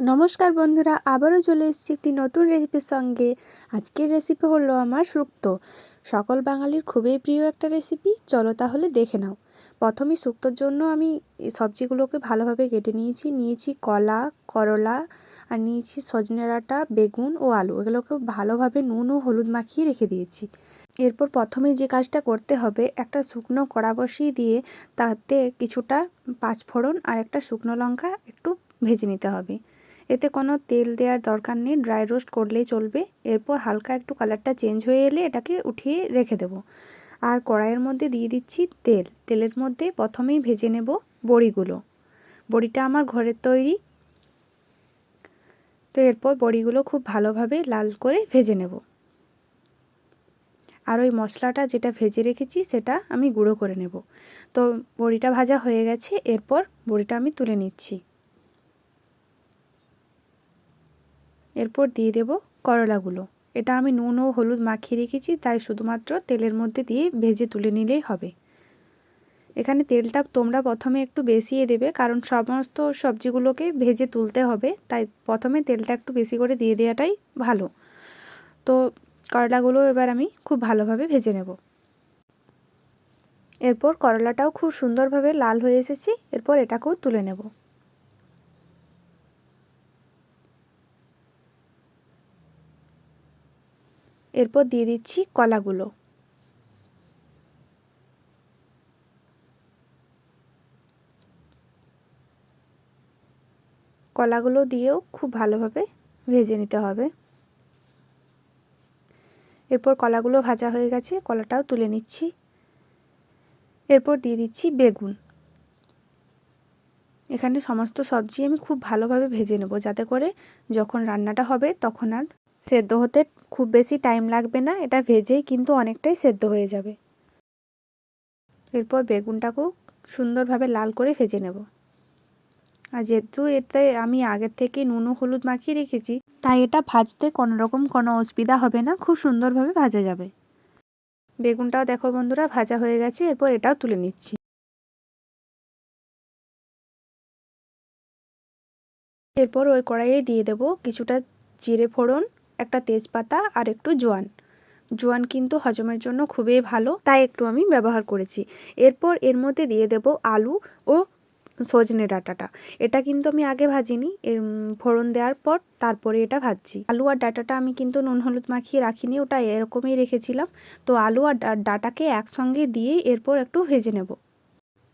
নমস্কার বন্ধুরা, আবারও চলে এসেছি একটি নতুন রেসিপির সঙ্গে। আজকের রেসিপি হলো আমার শুক্তো সকল বাঙালির খুবই প্রিয় একটা রেসিপি, চলো তাহলে দেখে নাও। প্রথমে শুক্তোর জন্য আমি সবজিগুলোকে ভালোভাবে কেটে নিয়েছি। নিয়েছি কলা, করলা, আর নিয়েছি সজনে ডাঁটা, বেগুন ও আলু। এগুলোকে ভালোভাবে নুন ও হলুদ মাখিয়ে রেখে দিয়েছি। এরপর প্রথমে যে কাজটা করতে হবে, একটা শুকনো কড়া বসিয়ে দিয়ে তাতে কিছুটা পাঁচফোড়ন আর একটা শুকনো লঙ্কা একটু ভেজে নিতে হবে। এতে কোনো তেল দেওয়ার দরকার নেই ড্রাই রোস্ট করলেই চলবে। এরপর হালকা একটু কালারটা চেঞ্জ হয়ে এলে এটাকে উঠিয়ে রেখে দেবো। আর কড়াইয়ের মধ্যে দিয়ে দিচ্ছি তেল। তেলের মধ্যে প্রথমেই ভেজে নেব বড়িগুলো। বড়িটা আমার ঘরের তৈরি। তো এরপর বড়িগুলো খুব ভালোভাবে লাল করে ভেজে নেব। আর ওই মশলাটা যেটা ভেজে রেখেছি সেটা আমি গুঁড়ো করে নেব। তো বড়িটা ভাজা হয়ে গেছে, এরপর বড়িটা আমি তুলে নিচ্ছি। এরপর দিয়ে দেব করলাগুলো। এটা আমি নুন ও হলুদ মাখিয়ে রেখেছি, তাই শুধুমাত্র তেলের মধ্যে দিয়ে ভেজে তুলে নিলেই হবে। এখানে তেলটা তোমরা প্রথমে একটু বেশিয়ে দেবে, কারণ সমস্ত সবজিগুলোকে ভেজে তুলতে হবে, তাই প্রথমে তেলটা একটু বেশি করে দিয়ে দেওয়াটাই ভালো। তো করলাগুলো এবার আমি খুব ভালোভাবে ভেজে নেব। এরপর করলাটাও খুব সুন্দরভাবে লাল হয়ে এসেছি, এরপর এটাকেও তুলে নেব। এরপর দিয়ে দিচ্ছি কলাগুলো। কলাগুলো দিয়েও খুব ভালোভাবে ভেজে নিতে হবে। এরপর কলাগুলো ভাজা হয়ে গেছে, কলাটাও তুলে নিচ্ছি। এরপর দিয়ে দিচ্ছি বেগুন। এখানে সমস্ত সবজি আমি খুব ভালোভাবে ভেজে নেব, যাতে করে যখন রান্নাটা হবে তখন আর সেদ্ধ হতে খুব বেশি টাইম লাগবে না, এটা ভেজেই কিন্তু অনেকটাই সেদ্ধ হয়ে যাবে। এরপর বেগুনটাকেও সুন্দরভাবে লাল করে ভেজে নেব। আর যেহেতু এতে আমি আগের থেকে নুন হলুদ মাখিয়ে রেখেছি, তাই এটা ভাজতে কোনো রকম কোনো অসুবিধা হবে না, খুব সুন্দরভাবে ভাজা যাবে। বেগুনটাও দেখো বন্ধুরা, ভাজা হয়ে গেছে, এরপর এটাও তুলে নিচ্ছি। এরপর ওই কড়াইয়ে দিয়ে দেব কিছুটা জিরে ফোড়ন একটা তেজপাতা আর একটু জোয়ান। জোয়ান কিন্তু হজমের জন্য খুবই ভালো, তাই একটু আমি ব্যবহার করেছি। এরপর এর মধ্যে দিয়ে দেব আলু ও সজনে ডাঁটাটা। এটা কিন্তু আমি আগে ভাজিনি, এর ফোড়ন দেওয়ার পর তারপরে এটা ভাজছি। আলু আর ডাঁটাটা আমি কিন্তু নুন হলুদ মাখিয়ে রাখিনি, ওটা এরকমই রেখেছিলাম। তো আলু আর ডাঁটাকে একসঙ্গে দিয়ে এরপর একটু ভেজে নেব।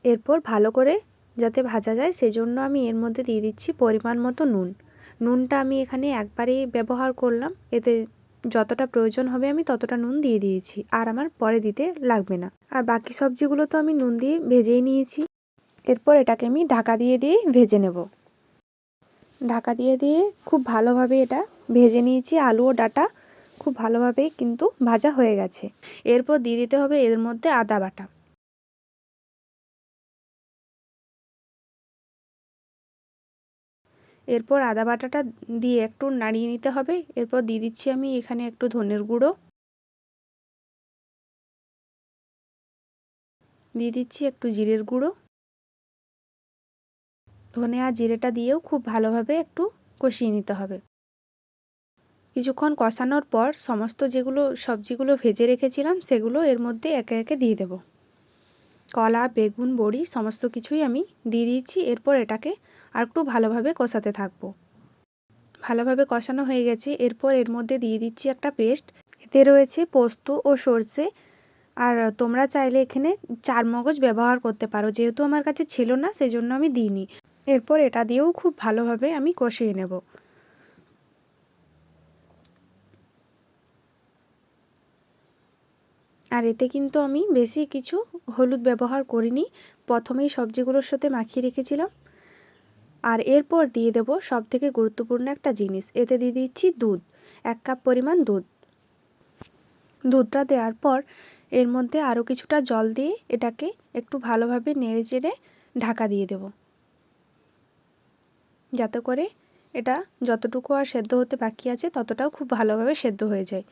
এরপর ভালো করে যাতে ভাজা যায়, সেজন্য আমি এর মধ্যে দিয়ে দিচ্ছি পরিমাণ মতো নুন। নুনটা আমি এখানে একবারেই ব্যবহার করলাম। এতে যতটা প্রয়োজন হবে আমি ততটা নুন দিয়ে দিয়েছি। আর আমার পরে দিতে লাগবে না। আর বাকি সবজিগুলো তো আমি নুন দিয়ে ভেজেই নিয়েছি। এরপর এটাকে আমি ঢাকা দিয়ে দিয়ে ভেজে নেব। ঢাকা দিয়ে দিয়ে খুব ভালোভাবে এটা ভেজে নিয়েছি। আলু ও ডাটা খুব ভালোভাবে কিন্তু ভাজা হয়ে গেছে। এরপর দিয়ে দিতে হবে এর মধ্যে আদা বাটা। এরপর আদা বাটাটা দিয়ে একটু নাড়িয়ে নিতে হবে। এরপর দিয়ে দিচ্ছি আমি এখানে একটু ধনের গুঁড়ো। দিয়ে দিচ্ছি একটু জিরের গুঁড়ো। ধনে আর জিরেটা দিয়েও খুব ভালোভাবে একটু কষিয়ে নিতে হবে। কিছুক্ষণ কষানোর পর সমস্ত যেগুলো সবজিগুলো ভেজে রেখেছিলাম সেগুলো এর মধ্যে একে একে দিয়ে দেব। কলা, বেগুন, বড়ি সমস্ত কিছুই আমি দিয়ে দিয়েছি। এরপর এটাকে আর একটু ভালোভাবে কষাতে থাকব। ভালোভাবে কষানো হয়ে গেছে। এরপর এর মধ্যে দিয়ে দিচ্ছি একটা পেস্ট। এতে রয়েছে পোস্ত ও সর্ষে। আর তোমরা চাইলে এখানে চার মগজ ব্যবহার করতে পারো। যেহেতু আমার কাছে ছিল না সেই জন্য আমি দিইনি। এরপর এটা দিয়েও খুব ভালোভাবে আমি কষিয়ে নেব। আর এতে কিন্তু আমি বেশি কিছু হলুদ ব্যবহার করিনি। প্রথমেই সবজিগুলোর সাথে মাখিয়ে রেখেছিলাম। আর এরপর দিয়ে দেব সব থেকে গুরুত্বপূর্ণ একটা জিনিস। এতে দিয়ে দিচ্ছি দুধ, এক কাপ পরিমাণ দুধ। দুধটা দেওয়ার পর এর মধ্যে আরও কিছুটা জল দিয়ে এটাকে একটু ভালোভাবে নেড়ে চেড়ে ঢাকা দিয়ে দেব। যাতে করে এটা যতটুকু আর সেদ্ধ হতে বাকি আছে ততটাও খুব ভালোভাবে সেদ্ধ হয়ে যায়।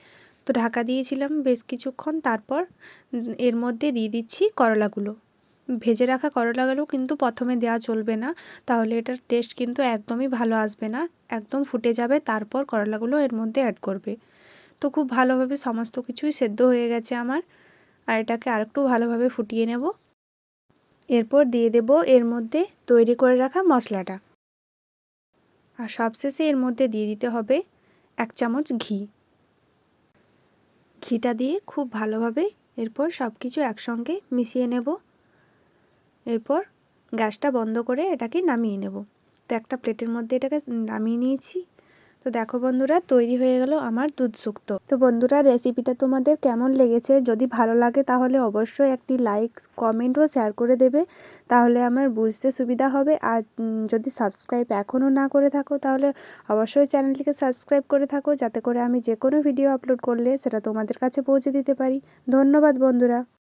তো ঢাকা দিয়েছিলাম বেশ কিছুক্ষণ, তারপর এর মধ্যে দিয়ে দিচ্ছি করলাগুলো। ভেজে রাখা করলাগুলো কিন্তু প্রথমে দেওয়া চলবে না, তাহলে এটার টেস্ট কিন্তু একদমই ভালো আসবে না, একদম ফুটে যাবে, তারপর করলাগুলো এর মধ্যে অ্যাড করবে। তো খুব ভালোভাবে সমস্ত কিছুই সেদ্ধ হয়ে গেছে আমার, আর এটাকে আরেকটু ভালোভাবে ফুটিয়ে নেব। এরপর দিয়ে দেব এর মধ্যে তৈরি করে রাখা মশলাটা। আর সবশেষে এর মধ্যে দিয়ে দিতে হবে এক চামচ ঘি। ঘিটা দিয়ে খুব ভালোভাবে এরপর সব কিছু একসঙ্গে মিশিয়ে নেব। এরপর গ্যাসটা বন্ধ করে এটাকে নামিয়ে নেব। তো একটা প্লেটের মধ্যে এটাকে নামিয়ে নিয়েছি। তো দেখো বন্ধুরা, তৈরি হয়ে গেল আমার দুধ শুক্তো তো বন্ধুরা, রেসিপিটা তোমাদের কেমন লেগেছে? যদি ভালো লাগে তাহলে অবশ্যই একটি লাইক, কমেন্ট ও শেয়ার করে দেবে। তাহলে আমার বুঝতে সুবিধা হবে। আর যদি সাবস্ক্রাইব এখনও না করে থাকো, তাহলে অবশ্যই চ্যানেলটিকে সাবস্ক্রাইব করে থাকো। যাতে করে আমি যে কোনো ভিডিও আপলোড করলে সেটা তোমাদের কাছে পৌঁছে দিতে পারি। ধন্যবাদ বন্ধুরা।